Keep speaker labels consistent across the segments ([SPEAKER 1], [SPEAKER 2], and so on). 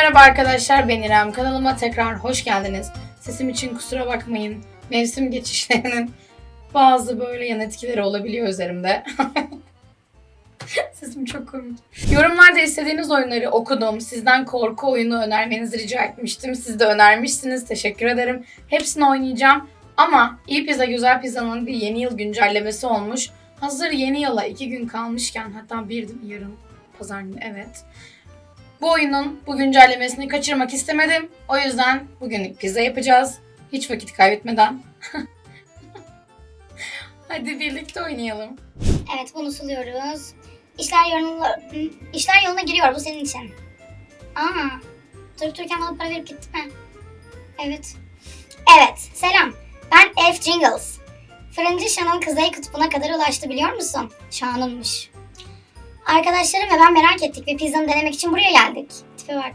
[SPEAKER 1] merhaba arkadaşlar ben İrem. Kanalıma tekrar hoş geldiniz. Sesim için kusura bakmayın. Mevsim geçişlerinin bazı böyle yan etkileri olabiliyor üzerimde. Sesim çok komik. Yorumlarda istediğiniz oyunları okudum. Sizden korku oyunu önermenizi rica etmiştim. Siz de önermişsiniz. Teşekkür ederim. Hepsini oynayacağım. Ama İyi Pizza Güzel Pizza'nın bir yeni yıl güncellemesi olmuş. Hazır yeni yıla iki gün kalmışken hatta bir yarın pazar günü evet. Bu oyunun bu güncellemesini kaçırmak istemedim. O yüzden bugün pizza yapacağız. Hiç vakit kaybetmeden. Hadi birlikte oynayalım.
[SPEAKER 2] Evet bunu suluyoruz. İşler yoluna, işler yoluna giriyor bu senin için. Aa, durup dururken bana para verip gitti mi? Evet. Evet, selam. Ben F. Jingles. Fırıncı Şan'ın kuzey kutbuna kadar ulaştı biliyor musun? Şan'ınmış. Arkadaşlarım ve ben merak ettik ve pizzanı denemek için buraya geldik. Tipe bak.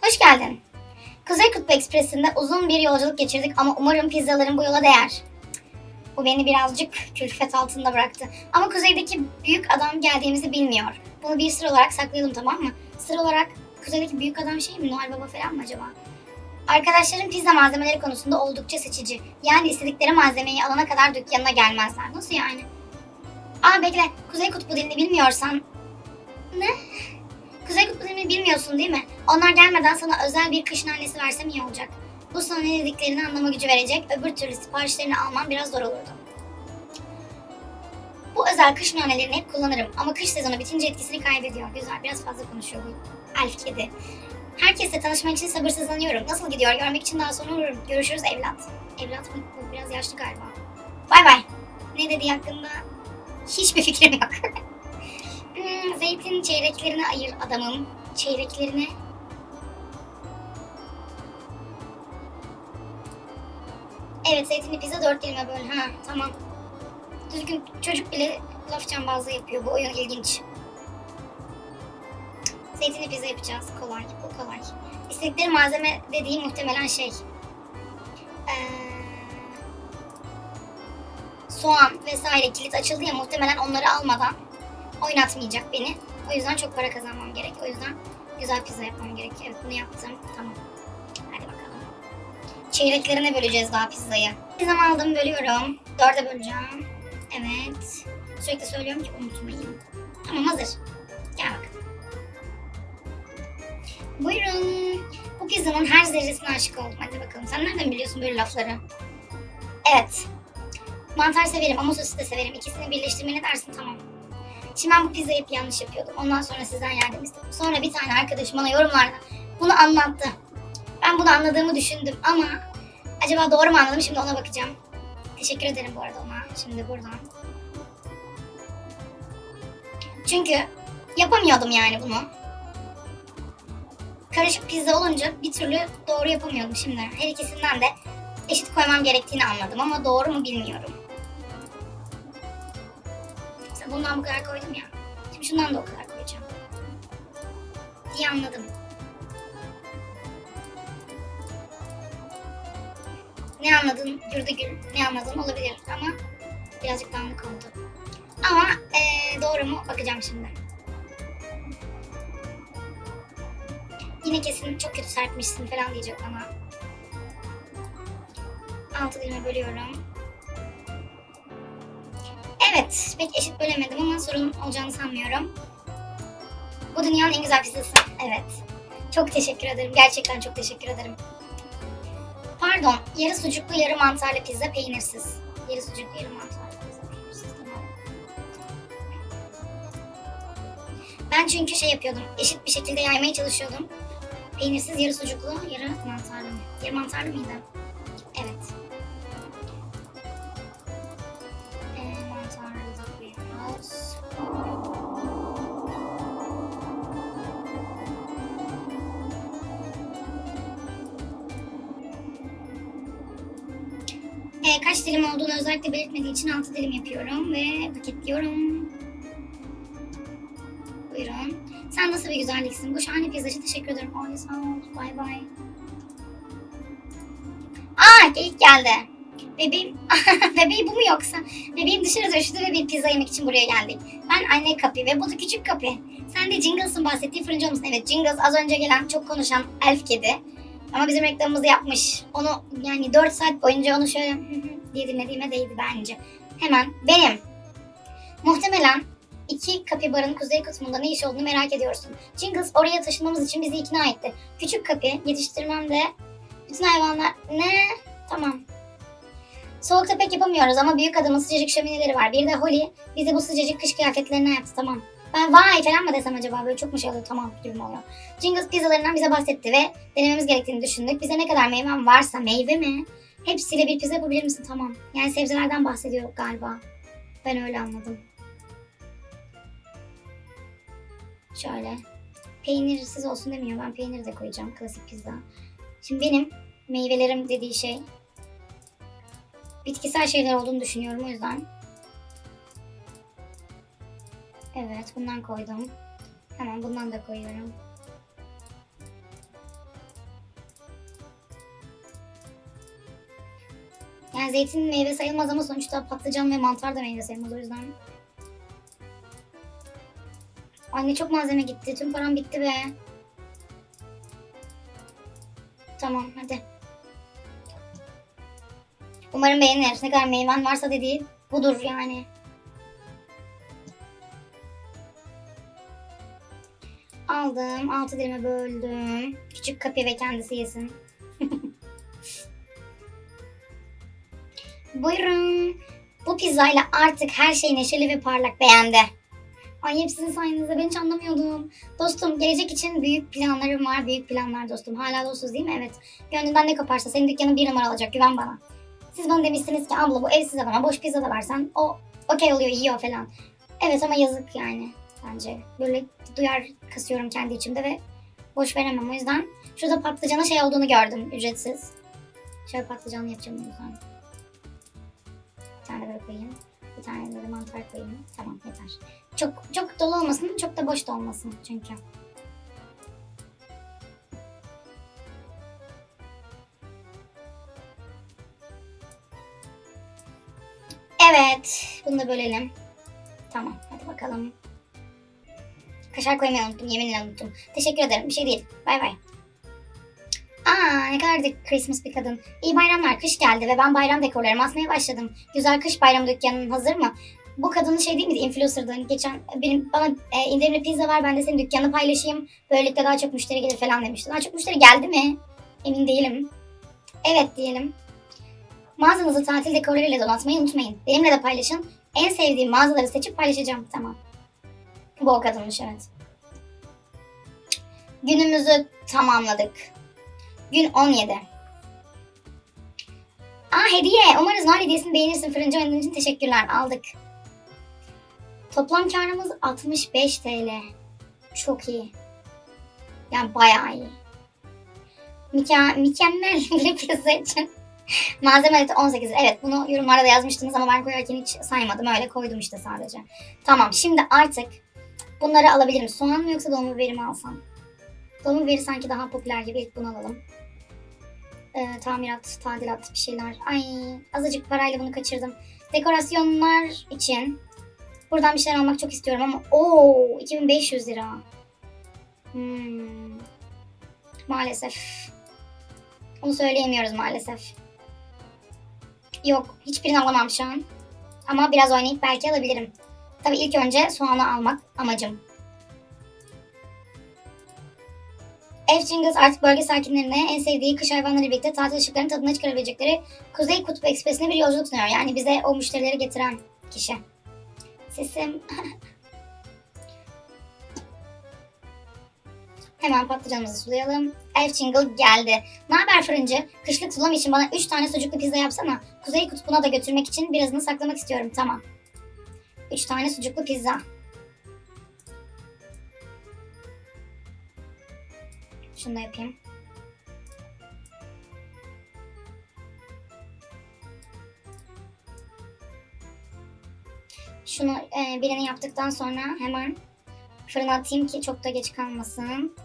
[SPEAKER 2] Hoş geldin. Kuzey Kutbu Ekspresi'nde uzun bir yolculuk geçirdik ama umarım pizzaların bu yola değer. Bu beni birazcık külfet altında bıraktı. Ama kuzeydeki büyük adam geldiğimizi bilmiyor. Bunu bir sır olarak saklayalım tamam mı? Sır olarak kuzeydeki büyük adam şey mi? Noel Baba falan mı acaba? Arkadaşlarım pizza malzemeleri konusunda oldukça seçici. Yani istedikleri malzemeyi alana kadar dükkanına gelmezler. Nasıl yani? Aa bekle. Kuzey Kutbu dilini bilmiyorsan... Ne? Kuzey Kutbu dilini bilmiyorsun değil mi? Onlar gelmeden sana özel bir kış nanesi versem iyi olacak. Bu sana ne dediklerini anlama gücü verecek. Öbür türlü siparişlerini alman biraz zor olurdu. Bu özel kış nanelerini hep kullanırım ama kış sezonu bitince etkisini kaybediyor. Güzel, biraz fazla konuşuyor bu elf kedi. Herkesle tanışmak için sabırsızlanıyorum. Nasıl gidiyor? Görmek için daha sonra uğrarım. Görüşürüz evlat. Evlat mı? Bu biraz yaşlı galiba. Bay bay. Ne dediği hakkında hiçbir fikrim yok. zeytin çeyreklerini ayır adamım. Çeyreklerini Evet zeytinli pizza dört dilime böl. Ha tamam. Düzgün çocuk bile laf cambazlığı yapıyor. Bu oyun ilginç. Zeytinli pizza yapacağız. Kolay. Bu kolay. İstedikleri malzeme dediği muhtemelen şey. Ee, soğan vesaire kilit açıldı ya muhtemelen onları almadan oynatmayacak beni. O yüzden çok para kazanmam gerek. O yüzden güzel pizza yapmam gerek. Evet bunu yaptım. Tamam. Hadi bakalım. Çeyreklerine böleceğiz daha pizzayı. Pizzamı aldım bölüyorum. Dörde böleceğim. Evet. Sürekli söylüyorum ki unutmayayım. Tamam hazır. Gel bakalım. Buyurun. Bu pizzanın her zerresine aşık oldum. Hadi bakalım. Sen nereden biliyorsun böyle lafları? Evet. Mantar severim ama sosis de severim. İkisini birleştirmeye ne dersin? Tamam. Şimdi ben bu pizzayı hep yanlış yapıyordum. Ondan sonra sizden yardım istedim. Sonra bir tane arkadaşım bana yorumlarda bunu anlattı. Ben bunu anladığımı düşündüm ama acaba doğru mu anladım? Şimdi ona bakacağım. Teşekkür ederim bu arada ona. Şimdi buradan. Çünkü yapamıyordum yani bunu. Karışık pizza olunca bir türlü doğru yapamıyordum şimdi. Her ikisinden de eşit koymam gerektiğini anladım ama doğru mu bilmiyorum. Bundan bu kadar koydum ya. Şimdi şundan da o kadar koyacağım. diye anladım. Ne anladın Gürdügül, ne anladın olabilir ama birazcık dağınık oldu. Ama eee, doğru mu bakacağım şimdi. Yine kesin çok kötü serpmişsin falan diyecek bana. Altı dilime bölüyorum. Evet, pek eşit bölemedim ama sorun olacağını sanmıyorum. Bu dünyanın en güzel pizzası. Evet. Çok teşekkür ederim. Gerçekten çok teşekkür ederim. Pardon, yarı sucuklu, yarı mantarlı pizza peynirsiz. Yarı sucuklu, yarı mantarlı pizza peynirsiz. Ben çünkü şey yapıyordum, eşit bir şekilde yaymaya çalışıyordum. Peynirsiz, yarı sucuklu, yarı mantarlı. Yarı mantarlı mıydı? Ee, kaç dilim olduğunu özellikle belirtmediği için 6 dilim yapıyorum ve paketliyorum. Buyurun. Sen nasıl bir güzelliksin? Bu şahane pizza teşekkür ederim. Ay sağ ol. Bay bay. Aa geyik geldi. Bebeğim, bebeği bu mu yoksa? Bebeğim dışarıda üşüdü ve bir pizza yemek için buraya geldik. Ben anne kapı ve bu da küçük kapı. Sen de Jingles'ın bahsettiği fırıncı olmuşsun. Evet Jingles az önce gelen çok konuşan elf kedi. Ama bizim reklamımızı yapmış. Onu yani 4 saat boyunca onu şöyle diye dinlediğime değdi bence. Hemen benim. Muhtemelen iki kapibarın kuzey kutbunda ne iş olduğunu merak ediyorsun. Jingles oraya taşınmamız için bizi ikna etti. Küçük kapi yetiştirmemde bütün hayvanlar... Ne? Tamam. Soğukta pek yapamıyoruz ama büyük adamın sıcacık şömineleri var. Bir de Holly bizi bu sıcacık kış kıyafetlerine yaptı tamam. Ben vay falan mı desem acaba böyle çok mu şey oluyor tamam gibi mi oluyor. Jingles pizzalarından bize bahsetti ve denememiz gerektiğini düşündük. Bize ne kadar meyven varsa meyve mi? Hepsiyle bir pizza yapabilir misin? Tamam. Yani sebzelerden bahsediyor galiba. Ben öyle anladım. Şöyle. Peynirsiz olsun demiyor. Ben peynir de koyacağım. Klasik pizza. Şimdi benim meyvelerim dediği şey bitkisel şeyler olduğunu düşünüyorum o yüzden. Evet bundan koydum. Hemen bundan da koyuyorum. Yani zeytin meyve sayılmaz ama sonuçta patlıcan ve mantar da meyve sayılmaz o yüzden. Anne çok malzeme gitti. Tüm param bitti be. Tamam hadi. Umarım beğenir. Ne kadar meyven varsa dediği budur yani. Aldım. Altı dilime böldüm. Küçük kapya ve kendisi yesin. Buyurun. Bu pizzayla artık her şey neşeli ve parlak beğendi. Ay hep sizin sayenizde ben hiç anlamıyordum. Dostum gelecek için büyük planlarım var. Büyük planlar dostum. Hala dostuz değil mi? Evet. Gönlünden ne koparsa senin dükkanın bir numara alacak. Güven bana. Siz bana demişsiniz ki abla bu evsiz adama boş pizza da versen o okey oluyor yiyor falan. Evet ama yazık yani bence. Böyle duyar kasıyorum kendi içimde ve boş veremem. O yüzden şurada patlıcana şey olduğunu gördüm ücretsiz. Şöyle patlıcanlı yapacağım o yüzden. Bir tane böyle koyayım. Bir tane böyle mantar koyayım. Tamam yeter. Çok çok dolu olmasın, çok da boş da olmasın çünkü. Evet, bunu da bölelim. Tamam, hadi bakalım. Kaşar koymayı unuttum, yeminle unuttum. Teşekkür ederim, bir şey değil. Bay bay. Aa, ne kadar da Christmas bir kadın. İyi bayramlar, kış geldi ve ben bayram dekorlarımı asmaya başladım. Güzel kış bayramı dükkanın hazır mı? Bu kadının şey değil miydi, influencer'dı? Hani geçen benim bana e, indirimli pizza var, ben de senin dükkanını paylaşayım. Böylelikle daha çok müşteri gelir falan demişti. Daha çok müşteri geldi mi? Emin değilim. Evet diyelim. Mağazanızı tatil dekorlarıyla donatmayı unutmayın. Benimle de paylaşın. En sevdiğim mağazaları seçip paylaşacağım. Tamam. Bu o kadınmış evet. Günümüzü tamamladık. Gün 17. Aa hediye. Umarız nar hediyesini beğenirsin. Fırıncı oynadığın için teşekkürler. Aldık. Toplam karımız 65 TL. Çok iyi. Yani bayağı iyi. Müke- mükemmel bir pizza için. Malzeme adeti 18. Evet bunu yorumlarda da yazmıştınız ama ben koyarken hiç saymadım. Öyle koydum işte sadece. Tamam şimdi artık bunları alabilirim. Soğan mı yoksa dolma biberi mi alsam? Dolma biberi sanki daha popüler gibi. İlk bunu alalım. Ee, tamirat, tadilat bir şeyler. Ay azıcık parayla bunu kaçırdım. Dekorasyonlar için buradan bir şeyler almak çok istiyorum ama ooo 2500 lira. Hmm. Maalesef. Onu söyleyemiyoruz maalesef. Yok, hiçbirini alamam şu an. Ama biraz oynayıp belki alabilirim. Tabii ilk önce soğanı almak amacım. Jingles artık bölge sakinlerine en sevdiği kış hayvanlarıyla birlikte tatil ışıklarının tadına çıkarabilecekleri Kuzey Kutbu Ekspresi'ne bir yolculuk sunuyor. Yani bize o müşterileri getiren kişi. Sesim... Hemen patlıcanımızı sulayalım. Elf Jingle geldi. Ne haber fırıncı? Kışlık sulam için bana 3 tane sucuklu pizza yapsana. Kuzey kutbuna da götürmek için birazını saklamak istiyorum. Tamam. 3 tane sucuklu pizza. Şunu da yapayım. Şunu e, birini yaptıktan sonra hemen fırına atayım ki çok da geç kalmasın.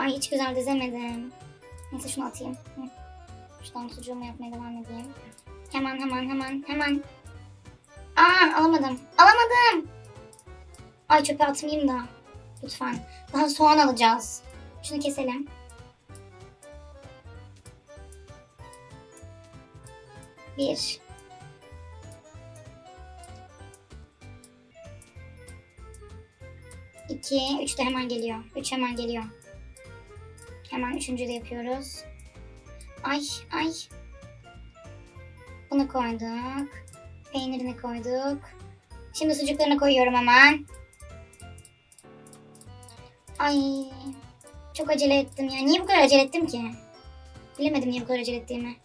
[SPEAKER 2] Ay hiç güzel dizemedim. Neyse şunu atayım. Hı. Şuradan sucuğumu yapmaya devam edeyim. Hemen hemen hemen hemen. Aa alamadım. Alamadım. Ay çöpe atmayayım da. Lütfen. Daha soğan alacağız. Şunu keselim. Bir. İki. Üç de hemen geliyor. Üç hemen geliyor. Hemen üçüncü de yapıyoruz. Ay ay. Bunu koyduk. Peynirini koyduk. Şimdi sucuklarını koyuyorum hemen. Ay çok acele ettim ya. Niye bu kadar acele ettim ki? Bilemedim niye bu kadar acele ettiğimi.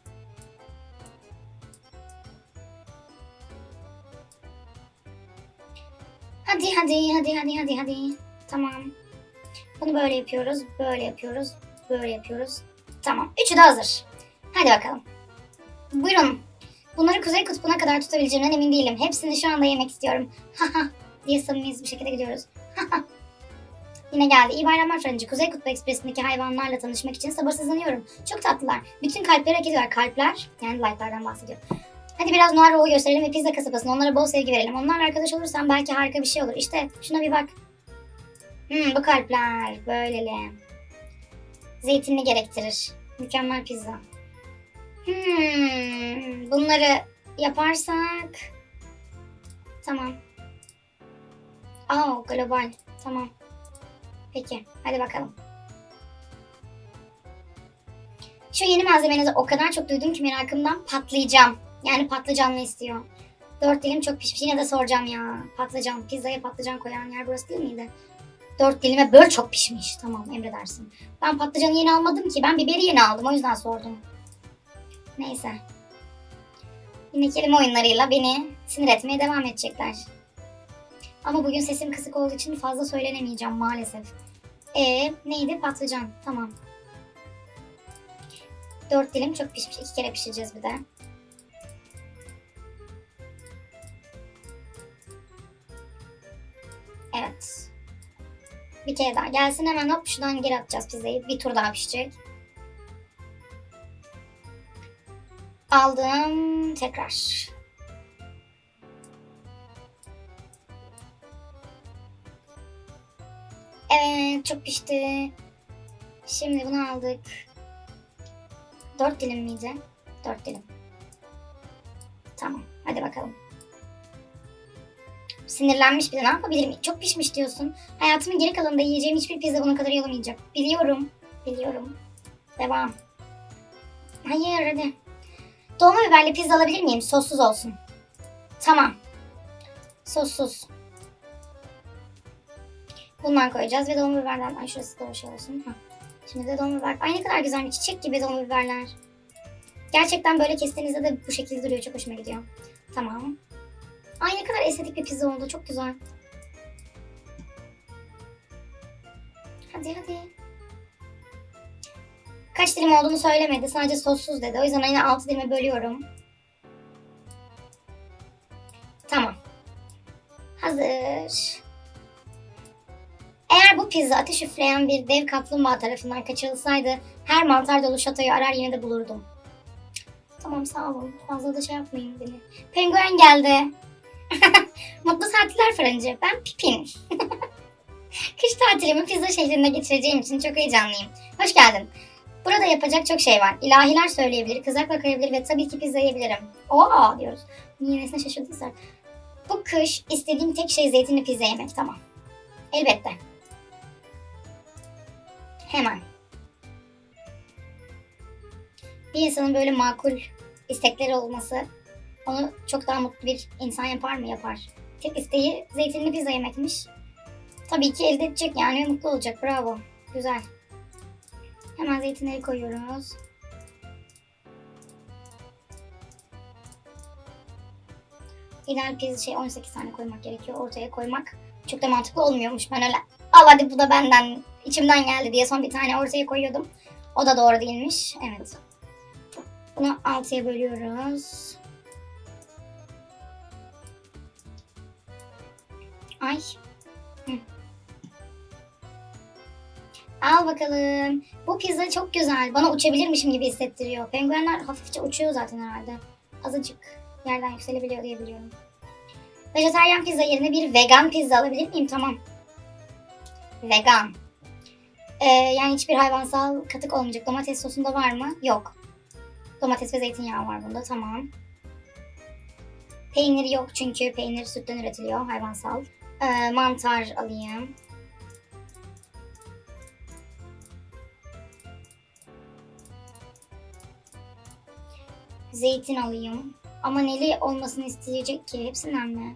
[SPEAKER 2] Hadi hadi hadi hadi hadi hadi. Tamam. Bunu böyle yapıyoruz, böyle yapıyoruz, böyle yapıyoruz. Tamam. Üçü de hazır. Hadi bakalım. Buyurun. Bunları Kuzey Kutbu'na kadar tutabileceğimden emin değilim. Hepsini şu anda yemek istiyorum. Haha diye samimiyiz bir şekilde gidiyoruz. Yine geldi. İyi bayramlar Fırıncı. Kuzey Kutbu Ekspresi'ndeki hayvanlarla tanışmak için sabırsızlanıyorum. Çok tatlılar. Bütün kalpleri hak ediyorlar. Kalpler, yani like'lardan bahsediyor. Hadi biraz Noel Ro'yu gösterelim ve pizza kasabasına onlara bol sevgi verelim. Onlarla arkadaş olursan belki harika bir şey olur. İşte şuna bir bak. Hmm, bu kalpler böyleli. Zeytinli gerektirir. Mükemmel pizza. Hmm, bunları yaparsak... Tamam. Aa, global. Tamam. Peki, hadi bakalım. Şu yeni malzemenizi o kadar çok duydum ki merakımdan patlayacağım. Yani patlıcanlı istiyor. Dört dilim çok pişmiş. Yine de soracağım ya. Patlıcan. Pizzaya patlıcan koyan yer burası değil miydi? Dört dilime böl çok pişmiş. Tamam emredersin. Ben patlıcanı yeni almadım ki. Ben biberi yeni aldım. O yüzden sordum. Neyse. Yine kelime oyunlarıyla beni sinir etmeye devam edecekler. Ama bugün sesim kısık olduğu için fazla söylenemeyeceğim maalesef. E neydi? Patlıcan. Tamam. Dört dilim çok pişmiş. İki kere pişireceğiz bir de. Bir kere daha. Gelsin hemen hop şuradan geri atacağız pizzayı. Bir tur daha pişecek. Aldım. Tekrar. Evet çok pişti. Şimdi bunu aldık. Dört dilim miydi? Dört dilim. Tamam. Hadi bakalım. Sinirlenmiş bir de ne yapabilirim? Çok pişmiş diyorsun. Hayatımın geri kalanında yiyeceğim hiçbir pizza bunun kadar iyi. Biliyorum. Biliyorum. Devam. Hayır hadi. Dolma biberli pizza alabilir miyim? Sossuz olsun. Tamam. Sossuz. Bundan koyacağız ve dolma biberden. Ay şurası da şey olsun. Hah. Şimdi de dolma biber. Ay ne kadar güzel. Çiçek gibi dolma biberler. Gerçekten böyle kestiğinizde de bu şekilde duruyor. Çok hoşuma gidiyor. Tamam. Ay ne kadar estetik bir pizza oldu. Çok güzel. Hadi hadi. Kaç dilim olduğunu söylemedi. Sadece sossuz dedi. O yüzden yine 6 dilime bölüyorum. Tamam. Hazır. Eğer bu pizza ateş üfleyen bir dev kaplumbağa tarafından kaçırılsaydı her mantar dolu şatoyu arar yine de bulurdum. Tamam sağ olun. Fazla da şey yapmayın beni. Penguen geldi. Mutlu tatiller fırıncı. Ben Pipin. Kış tatilimi pizza şehrinde geçireceğim için çok heyecanlıyım. Hoş geldin. Burada yapacak çok şey var. İlahiler söyleyebilir, kızakla kayabilir ve tabii ki pizza yiyebilirim. Oo diyoruz. Niye nesine şaşırdıysak. Bu kış istediğim tek şey zeytinli pizza yemek. Tamam. Elbette. Hemen. Bir insanın böyle makul istekleri olması onu çok daha mutlu bir insan yapar mı? Yapar. Tek isteği zeytinli pizza yemekmiş. Tabii ki elde edecek yani mutlu olacak. Bravo. Güzel. Hemen zeytinleri koyuyoruz. İdeal pizza şey 18 tane koymak gerekiyor. Ortaya koymak çok da mantıklı olmuyormuş. Ben öyle al hadi bu da benden içimden geldi diye son bir tane ortaya koyuyordum. O da doğru değilmiş. Evet. Bunu 6'ya bölüyoruz. Ay. Hı. Al bakalım. Bu pizza çok güzel. Bana uçabilirmişim gibi hissettiriyor. Penguenler hafifçe uçuyor zaten herhalde. Azıcık yerden yükselebiliyor diye biliyorum. Vejetaryen pizza yerine bir vegan pizza alabilir miyim? Tamam. Vegan. Ee, yani hiçbir hayvansal katık olmayacak. Domates sosunda var mı? Yok. Domates ve zeytinyağı var bunda. Tamam. Peynir yok çünkü peynir sütten üretiliyor hayvansal. Ee, mantar alayım. Zeytin alayım. Ama neli olmasını isteyecek ki? Hepsinden mi?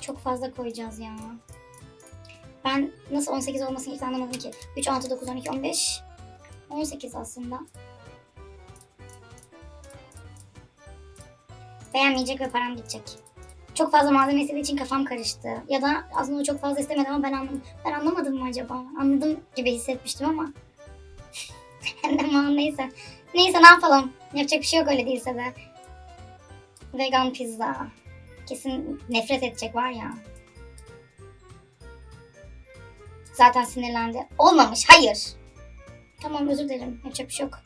[SPEAKER 2] Çok fazla koyacağız ya. Ben nasıl 18 olmasını hiç anlamadım ki. 3, 6, 9, 12, 15. 18 aslında. Beğenmeyecek ve param gidecek. Çok fazla malzeme istediği için kafam karıştı. Ya da aslında çok fazla istemedi ama ben anladım. Ben anlamadım mı acaba? Anladım gibi hissetmiştim. Ama neyse. Neyse ne yapalım? Yapacak bir şey yok öyle değilse de. Vegan pizza. Kesin nefret edecek var ya. Zaten sinirlendi. Olmamış. Hayır. Tamam özür dilerim. Yapacak bir şey yok.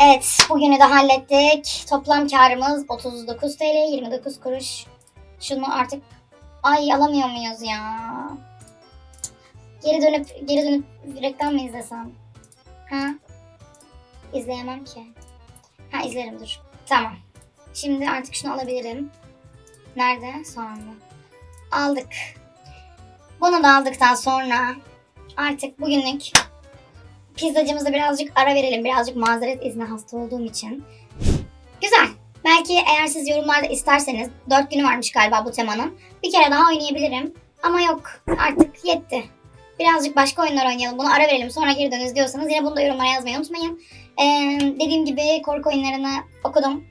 [SPEAKER 2] Evet, bugünü de hallettik. Toplam karımız 39 TL 29 kuruş. Şunu artık ay alamıyor muyuz ya? Geri dönüp geri dönüp reklam mı izlesem? Ha? İzleyemem ki. Ha izlerim dur. Tamam. Şimdi artık şunu alabilirim. Nerede? Soğanlı. Aldık. Bunu da aldıktan sonra artık bugünlük pizzacımıza birazcık ara verelim. Birazcık mazeret izni hasta olduğum için. Güzel. Belki eğer siz yorumlarda isterseniz 4 günü varmış galiba bu temanın. Bir kere daha oynayabilirim. Ama yok artık yetti. Birazcık başka oyunlar oynayalım. Bunu ara verelim sonra geri döneriz diyorsanız yine bunu da yorumlara yazmayı unutmayın. Ee, dediğim gibi korku oyunlarını okudum.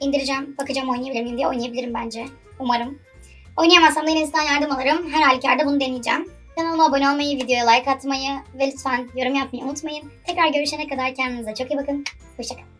[SPEAKER 2] İndireceğim. Bakacağım oynayabilir miyim diye oynayabilirim bence. Umarım. Oynayamazsam da yine sizden yardım alırım. Her halükarda bunu deneyeceğim. Kanalıma abone olmayı, videoya like atmayı ve lütfen yorum yapmayı unutmayın. Tekrar görüşene kadar kendinize çok iyi bakın. Hoşçakalın.